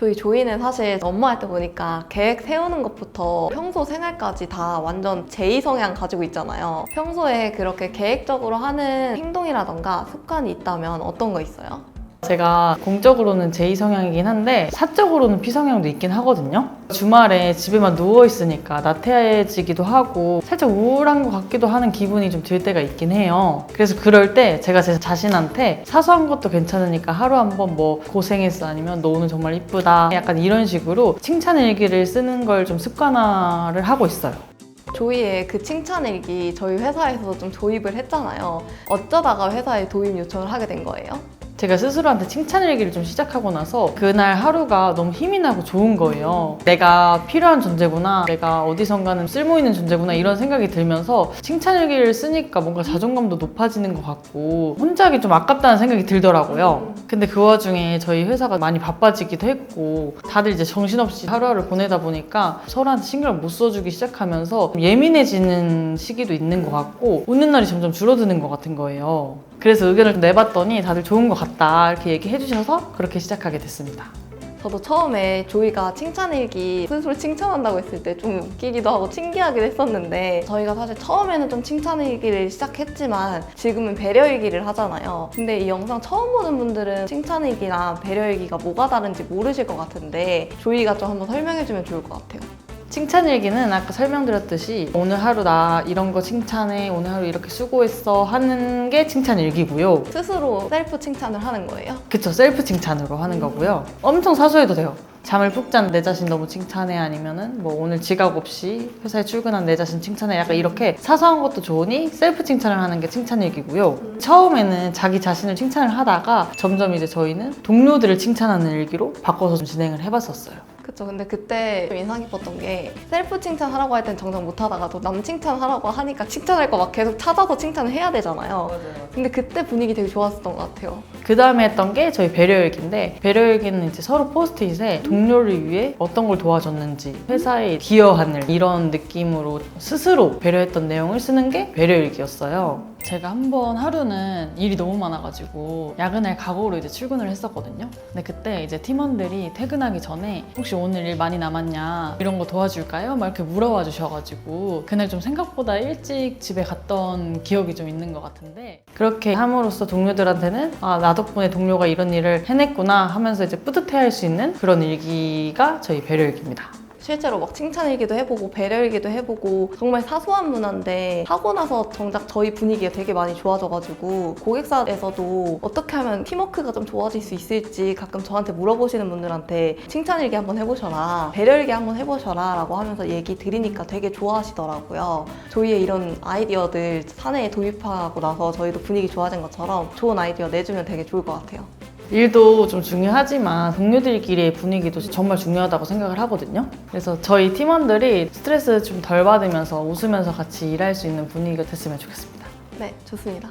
저희 조이는 사실 때 보니까 계획 세우는 것부터 평소 생활까지 다 완전 제2 성향 가지고 있잖아요. 평소에 그렇게 계획적으로 하는 행동이라던가 습관이 있다면 어떤 거 있어요? 제가 공적으로는 제2 성향이긴 한데 사적으로는 P 성향도 있긴 하거든요. 주말에 집에만 누워 있으니까 나태해지기도 하고 살짝 우울한 것 같기도 하는 기분이 좀 들 때가 있긴 해요. 그래서 그럴 때 제가 제 자신한테 사소한 것도 괜찮으니까 하루 한번 뭐 고생했어 아니면 너 오늘 정말 이쁘다 약간 이런 식으로 칭찬 일기를 쓰는 걸 좀 습관화를 하고 있어요. 조이의 그 칭찬 일기 저희 회사에서 좀 도입을 했잖아요. 어쩌다가 회사에 도입 요청을 하게 된 거예요? 제가 스스로한테 칭찬 일기를 좀 시작하고 나서 그날 하루가 너무 힘이 나고 좋은 거예요. 내가 필요한 존재구나. 내가 어디선가는 쓸모 있는 존재구나. 이런 생각이 들면서 칭찬 일기를 쓰니까 뭔가 자존감도 높아지는 것 같고 혼자 하기 좀 아깝다는 생각이 들더라고요. 근데 그 와중에 저희 회사가 많이 바빠지기도 했고 다들 이제 정신없이 하루하루 보내다 보니까 서로한테 신경을 못 써주기 시작하면서 예민해지는 시기도 있는 것 같고 웃는 날이 점점 줄어드는 것 같은 거예요. 그래서 의견을 좀 내봤더니 다들 좋은 것 같다 이렇게 얘기해 주셔서 그렇게 시작하게 됐습니다. 저도 처음에 조이가 칭찬일기 스스로 칭찬한다고 했을 때 좀 웃기기도 하고 신기하기도 했었는데 저희가 사실 처음에는 좀 칭찬일기를 시작했지만 지금은 배려일기를 하잖아요. 근데 이 영상 처음 보는 분들은 칭찬일기랑 배려일기가 뭐가 다른지 모르실 것 같은데 조이가 좀 한번 설명해주면 좋을 것 같아요. 칭찬 일기는 아까 설명드렸듯이 오늘 하루 나 이런 거 칭찬해 오늘 하루 이렇게 수고했어 하는 게 칭찬 일기고요. 스스로 셀프 칭찬을 하는 거예요. 그쵸 셀프 칭찬으로 하는 거고요. 엄청 사소해도 돼요. 잠을 푹 잔 내 자신 너무 칭찬해 아니면은 뭐 오늘 지각 없이 회사에 출근한 내 자신 칭찬해 약간 이렇게 사소한 것도 좋으니 셀프 칭찬을 하는 게 칭찬 일기고요. 처음에는 자기 자신을 칭찬을 하다가 점점 이제 저희는 동료들을 칭찬하는 일기로 바꿔서 좀 진행을 해봤었어요. 그쵸. 근데 그때 좀 인상 깊었던 게 셀프 칭찬 하라고 할 땐 정작 못 하다가 또남 칭찬 하라고 하니까 칭찬할 거 막 계속 찾아서 칭찬을 해야 되잖아요. 근데 그때 분위기 되게 좋았었던 것 같아요. 그 다음에 했던 게 저희 배려일기인데 배려일기는 이제 서로 포스트잇에 동료를 위해 어떤 걸 도와줬는지 회사에 기여하는 이런 느낌으로 스스로 배려했던 내용을 쓰는 게 배려일기였어요. 제가 한 번 하루는 일이 너무 많아가지고 야근할 각오로 이제 출근을 했었거든요. 근데 그때 이제 팀원들이 퇴근하기 전에 혹시 오늘 일 많이 남았냐 이런 거 도와줄까요? 막 이렇게 물어봐 주셔가지고 그날 좀 생각보다 일찍 집에 갔던 기억이 좀 있는 것 같은데 그렇게 함으로써 동료들한테는 아, 나 덕분에 동료가 이런 일을 해냈구나 하면서 이제 뿌듯해할 수 있는 그런 일기가 저희 배려일기입니다. 실제로 막 칭찬일기도 해보고 배려일기도 해보고 정말 사소한 문화인데 하고 나서 정작 저희 분위기가 되게 많이 좋아져가지고 고객사에서도 어떻게 하면 팀워크가 좀 좋아질 수 있을지 가끔 저한테 물어보시는 분들한테 칭찬일기 한번 해보셔라 배려일기 한번 해보셔라 라고 하면서 얘기 드리니까 되게 좋아하시더라고요. 저희의 이런 아이디어들 사내에 도입하고 나서 저희도 분위기 좋아진 것처럼 좋은 아이디어 내주면 되게 좋을 것 같아요 일도 좀 중요하지만 동료들끼리의 분위기도 정말 중요하다고 생각을 하거든요. 그래서 저희 팀원들이 스트레스 좀 덜 받으면서 웃으면서 같이 일할 수 있는 분위기가 됐으면 좋겠습니다. 네 좋습니다